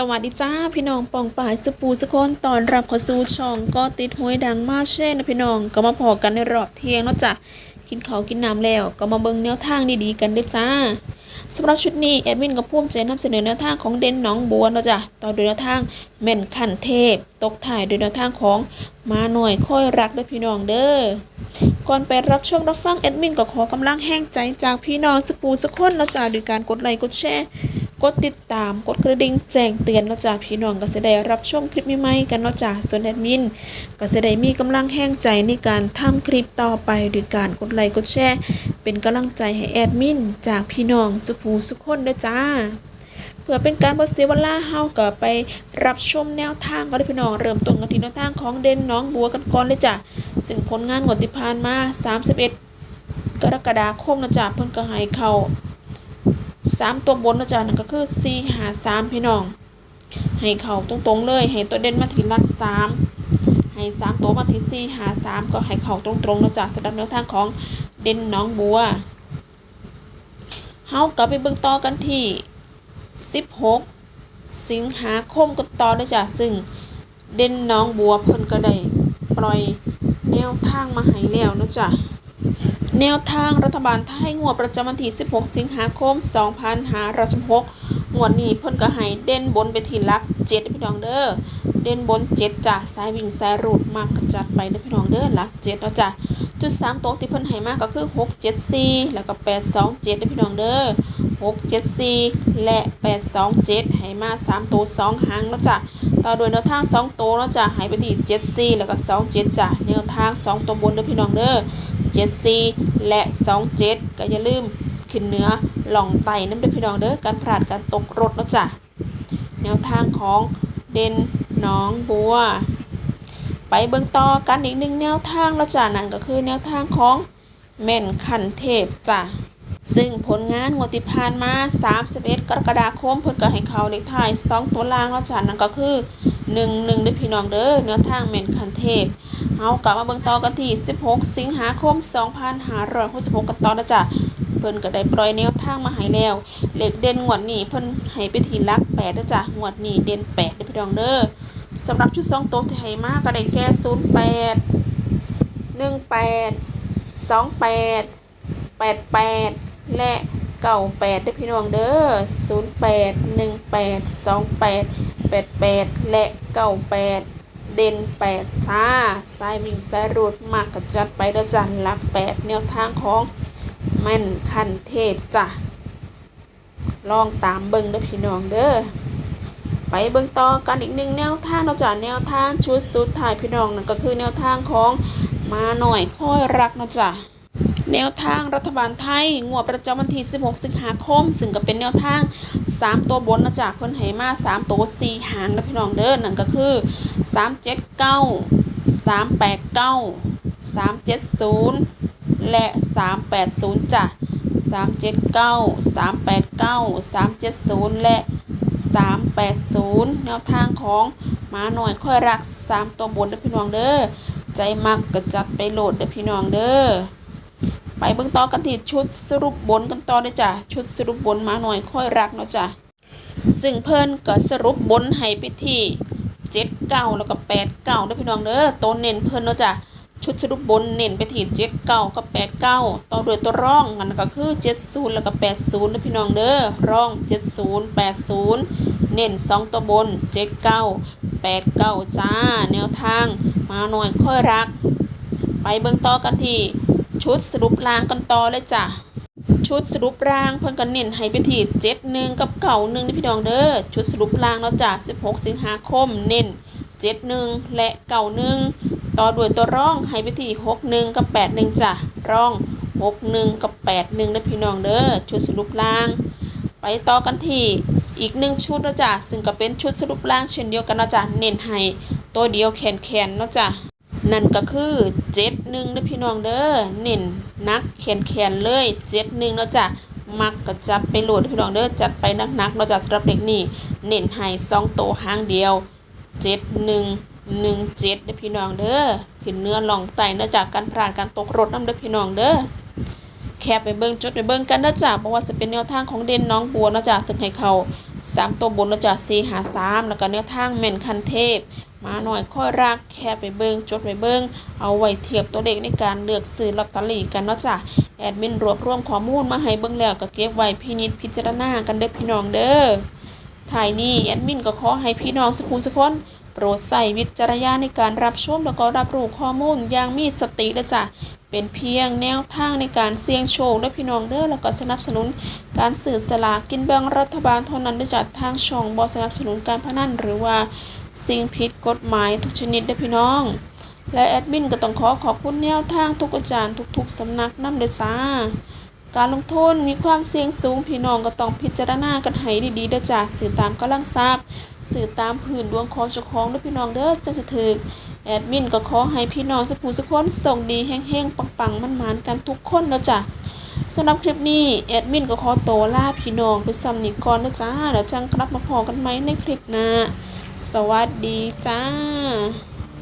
สวัสดีจ้าพี่น้องปองป่ายสปูสกคนตอนรับข้าสู่ช่องก็ติดห้วยดังมากเช่นะพี่น้องก็มาพอกันในรอบเที่ยงเนาะจ้ะกินข้าวกินน้ำแล้วก็มาเบิ่งแนวทางดีๆกันด้วยจ้าสำหรับชุดนี้แอดมินก็ภูมิใจนำเสนอแนวทางของเด่นน้องบัวเนาะจ้ะต่อโดยแนวทางแม่นขันเทพ ตกถ่ายโดยแนวทางของมาหน่อยค่อยรักด้อพี่น้องเด้อก่อนไปรับชมรับฟังแอดมินก็ขอกำลังแห้งใจจากพี่น้องสปูสกคนนะจ๊ะด้วยการกดไลค์กดแชร์ กดติดตามกดกระดิ่งแจ้งเตือนนะจ๊ะพี่น้องก็จะได้รับชมคลิปใหม่ๆกันเนาะจ๊ะส่วนแอดมินก็จะได้มีกำลังแห้งใจในการทำคลิปต่อไปด้วยการกดไลค์กดแชร์เป็นกำลังใจให้แอดมินจากพี่น้องสปูสกคนเด้อจ้าเพื่อเป็นการบ่เสียเวลาเฮาก็ไปรับชมแนวทางก็ได้พี่น้องเริ่มต้นกันที่แนวทางของเด่นน้องบัวกันก่อนเลยจ้ะซึ่งผลงานงวดที่ผ่านมา 31 กรกฎาคมนะจ๊ะเพิ่นก็ให้เข้า 3ตัวบนนะจ๊ะนั่นก็คือ4 5 3พี่น้อง ให้เขาตรงๆเลย ให้ตัวเด่นมาที่หลัก3ให้3ตัวมาที่4 5 3ก็ให้เขาตรงๆนะจ๊ะสำหรับแนวทางของเด่นน้องบัวเฮาก็ไปเบิ่งต่อกันที่16สิงหาคมกันต่อเลยจ้ะซึ่งเด่นน้องบัวเพิ่นก็ได้ปล่อยแนวทางมาให้แล้วนะจ้ะ แนวทางรัฐบาลไทยงวดประจำวันที่ 16 สิงหาคม 2566งวดนี้เพิ่นก็ให้เด่นบนไปที่ลัก7เด้อพี่น้องเด้อ เด่นบน 7จ้ะสายวิ่งสายรูดมากจัดไปเด้อพี่น้องเด้อลัก7เนาะจ้ะจุด3โต๊ะที่เพิ่นให้มาก็คือ 6 7 4 แล้วก็ 8 2 7เด้อพี่น้องเด้อ 6 7 4 และ 8 2 7ให้มา3ตัว2หางแล้วจ้ะต่อด้วยแนวทาง 2 ตัวแล้วจ้ะให้ไปที่7 4 แล้วก็ 2 7จ้ะแนวทาง 2 ตัวบนเด้อพี่น้องเด้อ7 4 และ 2 7 ก็อย่าลืมขึ้นเหนือหล่องไตน้ำเด้อพี่น้องเด้อการพลาดการตกรถแล้วจ้ะแนวทางของเด่นน้องบัว ไปเบิ่งต่อกันอีกหนึ่งแนวทางแล้วจ้ะนั่นก็คือแนวทางของแม่นขันเทพจ้ะ ซึ่งผลงานงวดที่ผ่านมา 31 กรกฎาคมเพิ่นก็ให้เขาเลขท้าย 2 ตัวล่างแล้วจ้ะนั่นก็คือ 1 1เด้อพี่น้องเด้อแนวทางแม่นคันเทพเฮากลับมาเบิ่งต่อกันที่ 16 สิงหาคม 2566กันต่อนะจ้ะเพิ่นก็ได้ปล่อยแนวทางมาให้แล้วเลขเด่นงวดนี้เพิ่นให้ไปที่ลัก8เด้อจ้ะงวดนี้เด่น8เด้อพี่น้องเด้อสำหรับชุด2ตัวที่ให้มาก็ได้แก่08 18 28 88 และ98ได้พี่น้องเด้อ08 18 28 88แปดสองแปดแปดแปดและ98เด่น8จ้าสายวิ่งสายรูดมากกระจัดไปเด้อจ้ะหลัก8แนวทางของแม่นคันเทพจ้ะลองตามเบิ่งเด้อพี่น้องเด้อไปเบิ่งต่อกันอีกหนึ่งแนวทางเนาจะแนวทางชุดสุดท้ายพี่น้องนั่นก็คือแนวทางของมาหน่อยค่อยรักนะจ้ะ แนวทางรัฐบาลไทย งวดประจำวันที่ 16 สิงหาคม ซึ่งก็เป็นแนวทาง 3 ตัวบนนะจ๊ะเพิ่นให้มา 3 ตัว 4 หางนะพี่น้องเด้อนั่นก็คือ 379 389 370 และ 380จ้ะ379 389 370 และ 380 แนวทางของหมาหน่อยค่อยรัก 3 ตัวบนนะพี่น้องเด้อใจมักก็จัดไปโหลดเด้อพี่น้องเด้อ ไปเบิ่งต่อกันที่ชุดสรุปบนกันต่อเลยจ้ะชุดสรุปบนมาหน่อยค่อยรักเนาะจ้ะซึ่งเพิ่นก็สรุปบนให้ไปที่เจ็ดเก้าแล้วก็แปดเก้าเด้พี่น้องเด้อตัวเน้นเพิ่นเนาะจ้ะชุดสรุปบนเน้นไปที่เจ็ดเก้ากับแปดเก้าต่อด้วยตัวร่องกันก็คือเจ็ดศูนย์แล้วก็แปดศูนย์เด้พี่น้องเด้อร่องเจ็ดศูนย์แปดศูนย์เน้นสองตัวบนเจ็ดเก้าแปดเก้าจ้า แนวทางมาหน่อยค่อยรัก ไปเบิ่งต่อกันที่ ชุดสรุปรางกันต่อเลยจ้ะชุดสรุปรางเพิ่นก็เน้นให้ไปที่เจ็ดหนึ่งกับเก่าหนึ่งนี่พี่น้องเด้อชุดสรุปรางเนาะจ้ะ16 สิงหาคมเน้นเจ็ดหนึ่งและเก่าหนึ่งต่อด้วยตัวร่องให้ไปที่หกหนึ่งกับแปดหนึ่งจ้ะร่องหกหนึ่งกับแปดหนึ่งนะพี่น้องเด้อชุดสรุปราง ไปต่อกันที่อีกหนึ่งชุดเนาะจ้ะซึ่งก็เป็นชุดสรุปรางเช่นเดียวกันเนาะจ้ะเน้นให้ตัวเดียวแขนแขนๆเนาะจ้ะ นั่นก็คือเจ็ดหนึ่งนะพี่น้องเด้อเน้นนักแขนแขนๆเลยเจ็ดหนึ่งเนาะจ้ะมักก็จัดไปโหลดพี่น้องเด้อจัดไปนักๆเนาะจ้ะสำหรับเด็กนี่เน้นให้สองโตวหางเดียวเจ็ดหนึ่งหนึ่งเจ็ดนะพี่น้องเด้อขึ้นเนื้อลองไตเนาะจากการผ่านการตกรถน้ำเด้อพี่น้องเด้อแคบไปเบิ่งจุดไปเบิ่งกันนะจ้ะเพราะว่าจะเป็นแนวทางของเด่นน้องบัวนะจ้ะซึ่งให้เขาสามตัวบนแล้วจ้ะสี่หาสามแล้วก็แนวทางแม่นคันเทพ มาหน่อยค่อยรักแค่ไปเบิงจดไปเบิงเอาไว้เทียบตัวเลขในการเลือกซื้อลอตเตอรี่กันเนาะจ้ะแอดมินรวบรวมข้อมูลมาให้เบิงแล้วก็เก็บไว้พินิจพิจารณากันเด้อพี่น้องเด้อท้ายนี้แอดมินก็ขอให้พี่น้องสุขุมสุขคนโปรดใส่วิจารณญาณในการรับชมแล้วก็รับรู้ข้อมูลอย่างมีสติเด้อจ้ะเป็นเพียงแนวทางในการเสี่ยงโชคเด้อพี่น้องเด้อแล้วก็สนับสนุนการสื่อสลากกินแบ่งรัฐบาลเท่านั้นได้จากทางช่องบอสนับสนุนการพนันหรือว่า สิ่งผิดกฎหมายทุกชนิดเด้อพี่น้อง และแอดมินก็ต้องขอขอบคุณแนวทางทุกอาจารย์ทุกๆสำนักนำเด้อจ้าการลงทุนมีความเสี่ยงสูงพี่น้องก็ต้องพิจารณากันให้ดีๆเด้อจ้าสื่อตามกำลังทราบสื่อตามผืนดวงของเจ้าของเด้อพี่น้องเด้อจังสิถึกแอดมินก็ขอให้พี่น้องสุขูสุขคนส่งดีแห้งๆปังๆมันๆกันทุกคนเด้อจ้าสำหรับคลิปนี้แอดมินก็ขอโตวลาพี่น้องไปซ้ำนี้ก่อนนะจ้าเดี๋ยวจังกลับมาพอกันไหมในคลิปหน้า สวัสดีจ้า